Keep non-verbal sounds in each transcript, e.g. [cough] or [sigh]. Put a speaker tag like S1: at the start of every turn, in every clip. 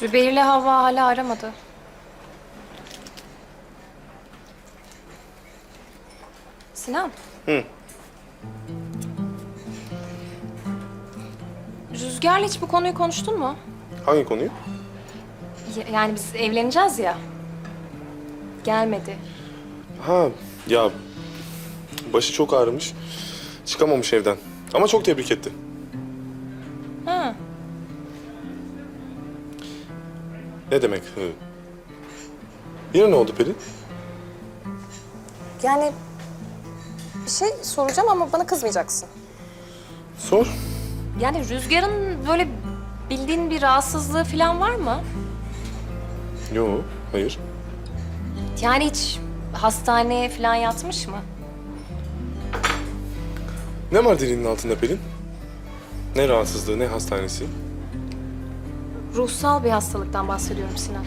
S1: Zübeyir'le Havva hala aramadı. Sinan.
S2: Hı.
S1: Rüzgar'la hiç bu konuyu konuştun mu?
S2: Hangi konuyu?
S1: Yani biz evleneceğiz ya. Gelmedi.
S2: Ha ya başı çok ağrımış. Çıkamamış evden. Ama çok tebrik etti. Ne demek hı? Yine ne oldu Pelin?
S1: Yani bir şey soracağım ama bana kızmayacaksın.
S2: Sor.
S1: Yani Rüzgar'ın böyle bildiğin bir rahatsızlığı falan var mı?
S2: Yo, hayır.
S1: Yani hiç hastaneye falan yatmış mı?
S2: Ne var dilinin altında Pelin? Ne rahatsızlığı, ne hastanesi?
S1: Ruhsal bir hastalıktan bahsediyorum Sinan.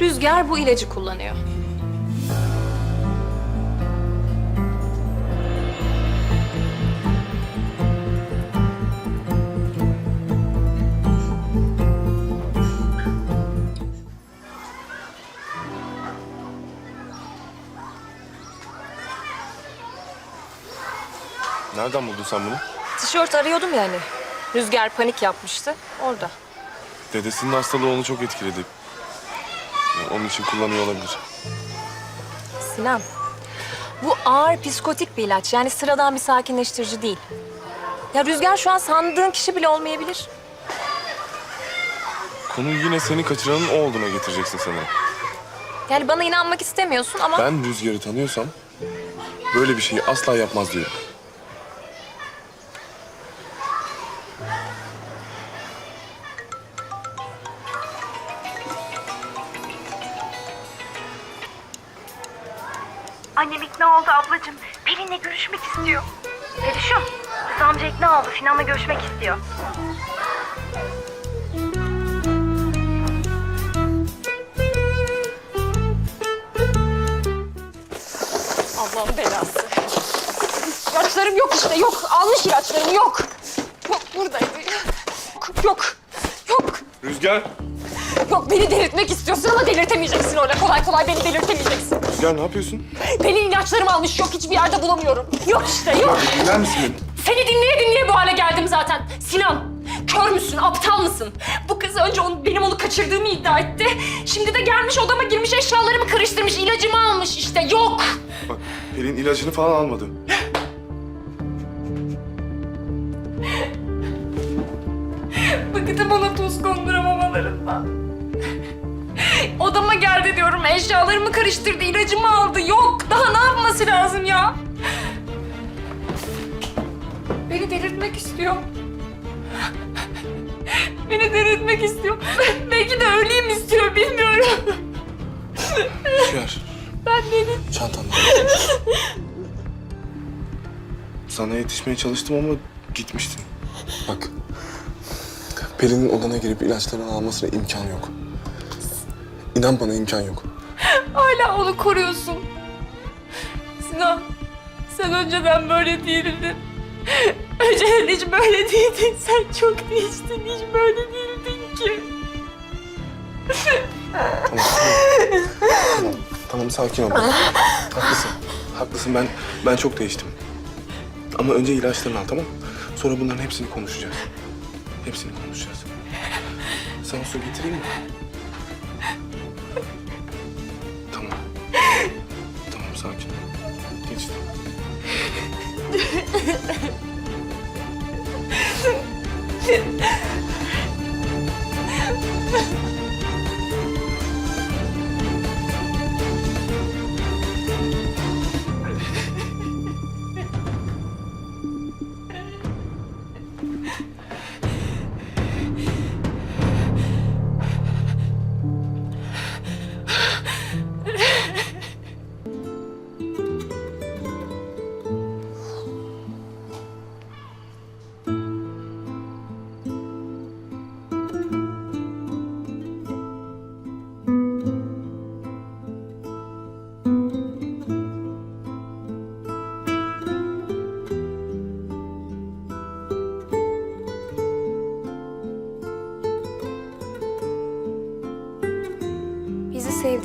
S1: Rüzgar bu ilacı kullanıyor.
S2: Nereden buldun sen bunu?
S1: Tişört arıyordum yani. Rüzgar panik yapmıştı. Orada.
S2: Dedesinin hastalığı onu çok etkiledi. Yani onun için kullanıyor olabilir.
S1: Sinan, bu ağır psikotik bir ilaç. Yani sıradan bir sakinleştirici değil. Ya Rüzgar şu an sandığın kişi bile olmayabilir.
S2: Konuyu yine seni kaçıranın o olduğuna getireceksin sanırım.
S1: Yani bana inanmak istemiyorsun ama...
S2: Ben Rüzgar'ı tanıyorsam böyle bir şeyi asla yapmaz diyorum.
S3: Annem ikna oldu ablacığım. Pelin'le görüşmek istiyor. Perişan. Rıza amca ikna oldu. Sinan'la görüşmek istiyor.
S1: Allah'ın belası. İlaçlarım yok işte yok. Almış ilaçlarım yok. Yok buradaydı. Yok yok. Yok.
S2: Rüzgar!
S1: Yok beni delirtmek istiyorsun ama delirtemeyeceksin öyle kolay kolay beni delirtemeyeceksin.
S2: Rüzgar ne yapıyorsun?
S1: Pelin ilaçlarımı almış yok hiçbir yerde bulamıyorum. Yok işte yok.
S2: Dinler misin?
S1: Seni dinleye dinleye bu hale geldim zaten. Sinan, kör müsün, aptal mısın? Bu kız önce onu, benim onu kaçırdığımı iddia etti. Şimdi de gelmiş odama girmiş eşyalarımı karıştırmış, ilacımı almış işte. Yok.
S2: Bak Pelin ilacını falan almadı.
S1: Bıktım ona tuz konduramamalarından. [laughs] Odama geldi diyorum, eşyalarımı karıştırdı, ilacımı aldı. Yok, daha ne yapması lazım ya? Beni delirtmek istiyor. Beni delirtmek istiyor. Belki de öleyim istiyor, bilmiyorum.
S2: Rüzgar.
S1: Ben deli.
S2: Çantanda. Sana yetişmeye çalıştım ama gitmiştin. Bak. Pelin'in odana girip ilaçlarını almasına imkan yok. İnan bana imkan yok.
S1: Hala onu koruyorsun. Sinan, sen önceden böyle değildin. Önceden hiç böyle değildin. Sen çok değiştin. Hiç böyle değildin ki.
S2: Tamam, tamam. tamam, tamam sakin ol. Haklısın. Haklısın ben ben çok değiştim. Ama önce ilaçlarını al tamam? Sonra bunların hepsini konuşacağız. Hepsini konuşacağız. Sana su getireyim mi? Tamam. Tamam sakin ol. Geçti. [laughs]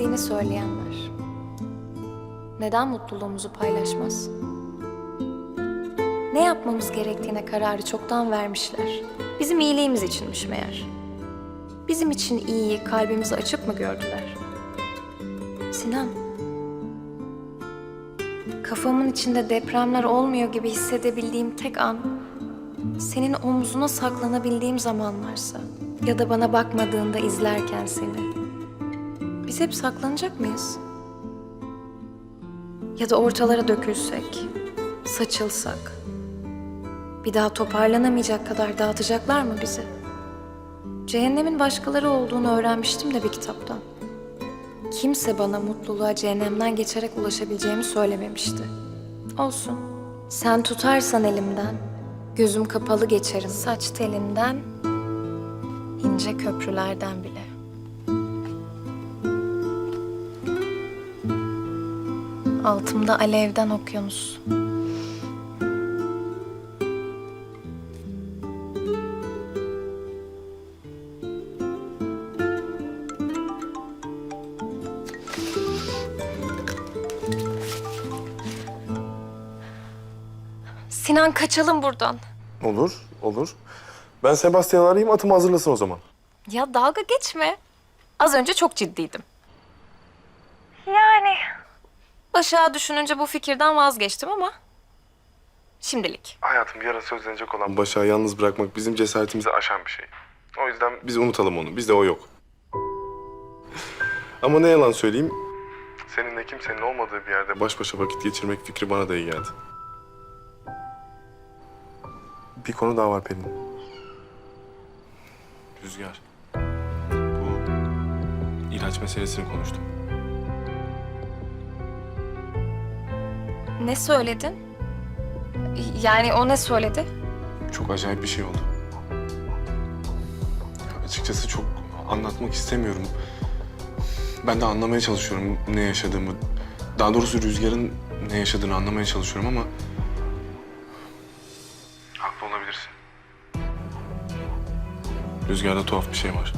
S4: istediğini söyleyenler. Neden mutluluğumuzu paylaşmaz? Ne yapmamız gerektiğine kararı çoktan vermişler. Bizim iyiliğimiz içinmiş meğer. Bizim için iyiyi kalbimizi açıp mı gördüler? Sinan. Kafamın içinde depremler olmuyor gibi hissedebildiğim tek an senin omzuna saklanabildiğim zamanlarsa ya da bana bakmadığında izlerken seni. Biz hep saklanacak mıyız? Ya da ortalara dökülsek, saçılsak. Bir daha toparlanamayacak kadar dağıtacaklar mı bizi? Cehennemin başkaları olduğunu öğrenmiştim de bir kitaptan. Kimse bana mutluluğa cehennemden geçerek ulaşabileceğimi söylememişti. Olsun. Sen tutarsan elimden, gözüm kapalı geçerim saç telinden, ince köprülerden bile. Altımda alevden okyanus. Sinan kaçalım buradan.
S2: Olur, olur. Ben Sebastian'ı arayayım, atımı hazırlasın o zaman.
S4: Ya dalga geçme. Az önce çok ciddiydim.
S3: Yani
S4: Aşağı düşününce bu fikirden vazgeçtim ama şimdilik.
S2: Hayatım bir ara sözlenecek olan Başak'ı yalnız bırakmak bizim cesaretimizi aşan bir şey. O yüzden biz unutalım onu. Bizde o yok. [laughs] Ama ne yalan söyleyeyim. Seninle kimsenin olmadığı bir yerde baş başa vakit geçirmek fikri bana da iyi geldi. Bir konu daha var Pelin. Rüzgar. Bu ilaç meselesini konuştum.
S4: Ne söyledin? Yani o ne söyledi?
S2: Çok acayip bir şey oldu. Açıkçası çok anlatmak istemiyorum. Ben de anlamaya çalışıyorum ne yaşadığımı. Daha doğrusu Rüzgar'ın ne yaşadığını anlamaya çalışıyorum ama... Haklı olabilirsin. Rüzgar'da tuhaf bir şey var.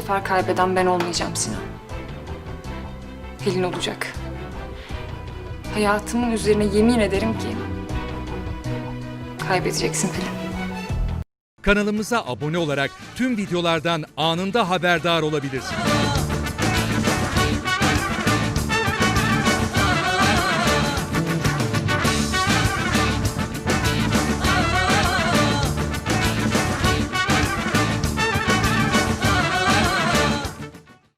S5: Sefer kaybeden ben olmayacağım Sinan. Pelin olacak. Hayatımın üzerine yemin ederim ki kaybedeceksin Pelin.
S6: Kanalımıza abone olarak tüm videolardan anında haberdar olabilirsiniz.